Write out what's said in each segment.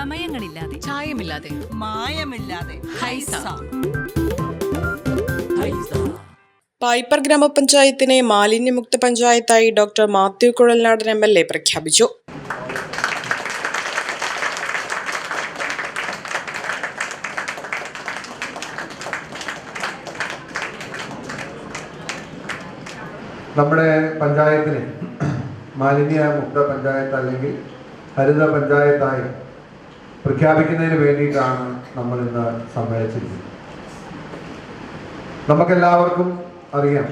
ചമയങ്ങളില്ലാതെ ചായമില്ലാതെ. മായമില്ലാതെ. ഹൈസ. പായ്പർ ഗ്രാമപഞ്ചായത്തിനെ മാലിന്യമുക്ത പഞ്ചായത്തായി doctor Mathew Kuzhalnadan M L A പ്രഖ്യാപിച്ചു. നമ്മുടെ പഞ്ചായത്തിനെ മാലിന്യ മുക്ത പഞ്ചായത്ത് അല്ലെങ്കിൽ ഹരിത പഞ്ചായത്തായി പ്രഖ്യാപിക്കുന്നതിന് വേണ്ടിയിട്ടാണ് നമ്മൾ ഇന്ന് സമ്മേളിച്ചിരിക്കുന്നത് നമുക്കെല്ലാവർക്കും അറിയാം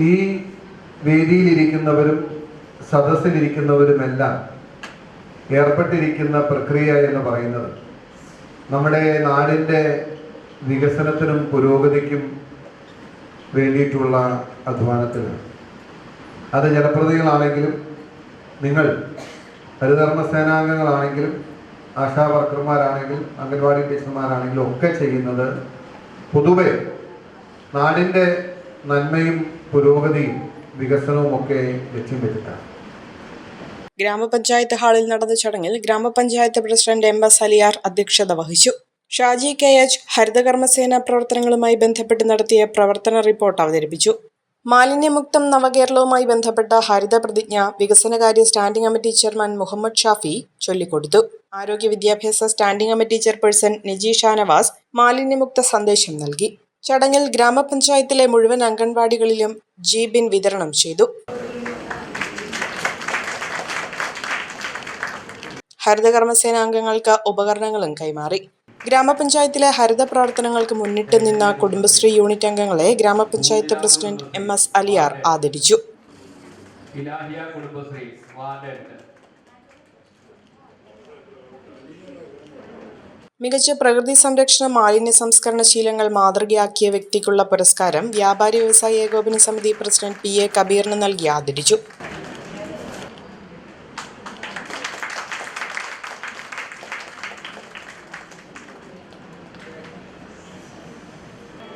ഈ വേദിയിലിരിക്കുന്നവരും സദസ്സിലിരിക്കുന്നവരുമെല്ലാം ഏർപ്പെട്ടിരിക്കുന്ന പ്രക്രിയ എന്ന് പറയുന്നത് നമ്മുടെ നാടിന്റെ വികസനത്തിനും പുരോഗതിക്കും വേണ്ടിയിട്ടുള്ള അധ്വാനത്തിന് അത് ജനപ്രതികളാണെങ്കിലും നിങ്ങൾ ഹരിതകർമ്മ സേനാംഗങ്ങളാണെങ്കിലും ആശാ വർക്കർമാരാണെങ്കിലും അംഗൻവാടി ടീച്ചർമാരാണെങ്കിലും ഒക്കെ ചെയ്യുന്നത് പൊതുവെ നാടിന്റെ നന്മയും പുരോഗതിയും വികസനവും ഒക്കെ ലക്ഷ്യം വെച്ചിട്ടാണ്. ഗ്രാമപഞ്ചായത്ത് ഹാളിൽ നടന്ന ചടങ്ങിൽ ഗ്രാമപഞ്ചായത്ത് പ്രസിഡന്റ് എം എസ് അലിയാർ അധ്യക്ഷത വഹിച്ചു. ഷാജി കെ എച്ച് ഹരിതകർമ്മസേന പ്രവർത്തനങ്ങളുമായി ബന്ധപ്പെട്ട് നടത്തിയ പ്രവർത്തന റിപ്പോർട്ട് അവതരിപ്പിച്ചു. മാലിന്യമുക്തം നവകേരളവുമായി ബന്ധപ്പെട്ട ഹരിത പ്രതിജ്ഞ വികസനകാര്യ standing committee chairman Muhammad Shafi ചൊല്ലിക്കൊടുത്തു. ആരോഗ്യ വിദ്യാഭ്യാസ standing committee chairperson Niji Shanavas മാലിന്യമുക്ത സന്ദേശം നൽകി. ചടങ്ങിൽ ഗ്രാമപഞ്ചായത്തിലെ മുഴുവൻ അംഗൻവാടികളിലും ജീബിൻ വിതരണം ചെയ്തു. ഹരിതകർമ്മസേനാംഗങ്ങൾക്ക് ഉപകരണങ്ങളും കൈമാറി. ഗ്രാമപഞ്ചായത്തിലെ ഹരിത പ്രവർത്തനങ്ങൾക്ക് മുന്നിട്ട് നിന്ന കുടുംബശ്രീ യൂണിറ്റ് അംഗങ്ങളെ ഗ്രാമപഞ്ചായത്ത് പ്രസിഡന്റ് എം എസ് അലിയാർ ആദരിച്ചു. മികച്ച പ്രകൃതി സംരക്ഷണ മാലിന്യ സംസ്കരണ ശീലങ്ങൾ മാതൃകയാക്കിയ വ്യക്തിക്കുള്ള പുരസ്കാരം വ്യാപാരി വ്യവസായ ഏകോപന സമിതി പ്രസിഡന്റ് പി എ കബീറിന് നൽകി ആദരിച്ചു.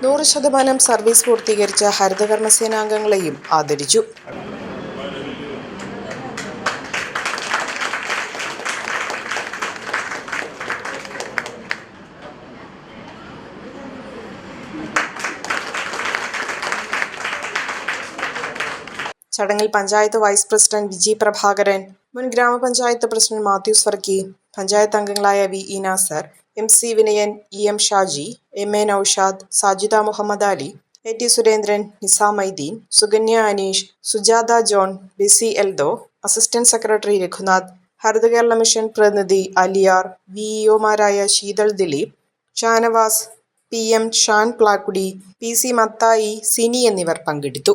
നൂറ് ശതമാനം സർവീസ് പൂർത്തീകരിച്ച ഹരിതകർമ്മസേനാംഗങ്ങളെയും ആദരിച്ചു. ചടങ്ങിൽ പഞ്ചായത്ത് വൈസ് പ്രസിഡന്റ് വിജി പ്രഭാകരൻ മുൻ ഗ്രാമപഞ്ചായത്ത് പ്രസിഡന്റ് മാത്യൂസ് സ്വർഗി പഞ്ചായത്ത് അംഗങ്ങളായ V E Nasar M C Vinayan E M Shaji M A Noushad Sajida Muhammad Ali A T Surendran Nizamudeen Sukanya Aneesh Sujatha John BC Eldho assistant secretary Raghunath Haritha Kerala mission പ്രതിനിധി Aliyar V ഇഒമാരായ Sheethal Dileep Shanavas P M Shan Plakkudi P C Mathai Sini എന്നിവർ പങ്കെടുത്തു.